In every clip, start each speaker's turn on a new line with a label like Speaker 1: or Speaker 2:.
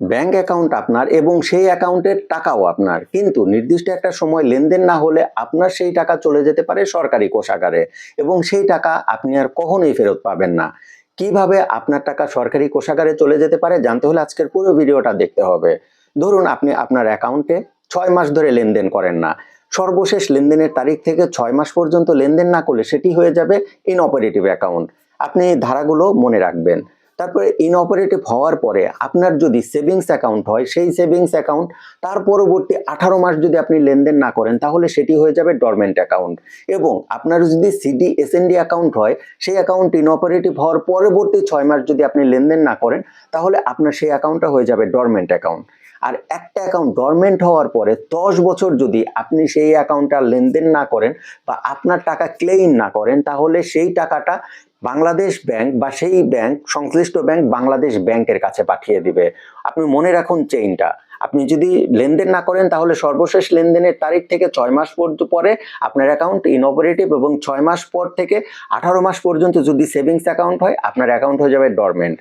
Speaker 1: Bank account আপনার এবং সেই অ্যাকাউন্টের টাকাও আপনার। কিন্তু নির্দিষ্ট একটা সময় লেনদেন না হলে আপনার সেই টাকা চলে যেতে পারে সরকারি কোষাগারে এবং সেই টাকা আপনি আর কখনোই ফেরত পাবেন না। কীভাবে আপনার টাকা সরকারি কোষাগারে চলে যেতে পারে জানতে হলে আজকের পুরো ভিডিওটা দেখতে হবে। ধরুন আপনি আপনার অ্যাকাউন্টে ছয় মাস ধরে লেনদেন করেন না। সর্বশেষ লেনদেনের তারিখ থেকে ছয় মাস পর্যন্ত লেনদেন না করলে সেটি হয়ে যাবে ইনঅপারেটিভ অ্যাকাউন্ট আপনি ধারাগুলো মনে রাখবেন। তারপরে ইনঅপারেটিভ হওয়ার পরে আপনার যদি সেভিংস অ্যাকাউন্ট হয়, সেই সেভিংস অ্যাকাউন্ট তার পরবর্তী আঠারো মাস যদি আপনি লেনদেন না করেন, তাহলে সেটি হয়ে যাবে ডরমেন্ট অ্যাকাউন্ট এবং আপনার যদি সিডি এসএনডি অ্যাকাউন্ট হয়, সেই অ্যাকাউন্ট ইনঅপারেটিভ হওয়ার পরবর্তী ছয় মাস যদি আপনি লেনদেন না করেন, তাহলে আপনার সেই অ্যাকাউন্টটা হয়ে যাবে ডরমেন্ট অ্যাকাউন্ট আর একটা অ্যাকাউন্ট ডরমেন্ট হওয়ার পরে দশ বছর যদি আপনি সেই অ্যাকাউন্টটা লেনদেন না করেন বা আপনার টাকা ক্লেইম না করেন, তাহলে সেই টাকাটা বাংলাদেশ ব্যাংক বা সেই ব্যাংক সংশ্লিষ্ট ব্যাংক বাংলাদেশ ব্যাংকের কাছে পাঠিয়ে দিবে। আপনি মনে রাখুন চেইনটা আপনি যদি লেনদেন না করেন, তাহলে সর্বশেষ লেনদেনের তারিখ থেকে ছয় মাস পর্যন্ত পরে আপনার অ্যাকাউন্ট ইনঅপারেটিভ এবং ছয় মাস পর থেকে আঠারো মাস পর্যন্ত যদি সেভিংস অ্যাকাউন্ট হয়, আপনার অ্যাকাউন্ট হয়ে যাবে ডরমেন্ট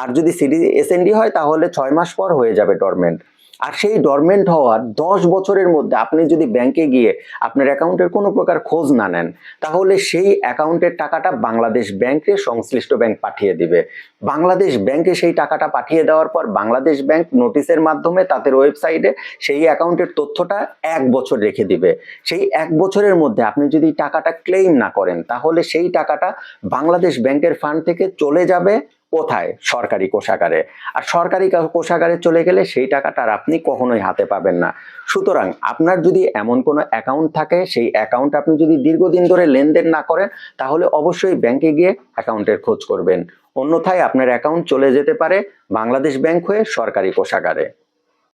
Speaker 1: আর যদি সিডি এসএনডি হয়, তাহলে ছয় মাস পর হয়ে যাবে ডরমেন্ট আর সেই ডরমেন্ট হওয়ার দশ বছরের মধ্যে আপনি যদি ব্যাংকে গিয়ে আপনার অ্যাকাউন্টের কোনো প্রকার খোঁজ না নেন, তাহলে সেই অ্যাকাউন্টের টাকাটা বাংলাদেশ ব্যাংকে সংশ্লিষ্ট ব্যাংক পাঠিয়ে দিবে। বাংলাদেশ ব্যাংকে সেই টাকাটা পাঠিয়ে দেওয়ার পর বাংলাদেশ ব্যাংক নোটিশের মাধ্যমে তাদের ওয়েবসাইটে সেই অ্যাকাউন্টের তথ্যটা এক বছর রেখে দিবে। সেই এক বছরের মধ্যে আপনি যদি টাকাটা ক্লেইম না করেন, তাহলে সেই টাকাটা বাংলাদেশ ব্যাংকের ফান্ড থেকে চলে যাবে কোথায়? সরকারি কোষাগারে। আর সরকারি কোষাগারে চলে গেলে সেই টাকাটা আর আপনি কখনোই হাতে পাবেন না। সুতরাং আপনার যদি এমন কোনো অ্যাকাউন্ট থাকে, সেই অ্যাকাউন্ট আপনি যদি দীর্ঘদিন ধরে লেনদেন না করেন, তাহলে অবশ্যই ব্যাংকে গিয়ে অ্যাকাউন্টের খোঁজ করবেন। অন্যথায় আপনার অ্যাকাউন্ট চলে যেতে পারে বাংলাদেশ ব্যাংক হয়ে সরকারি কোষাগারে।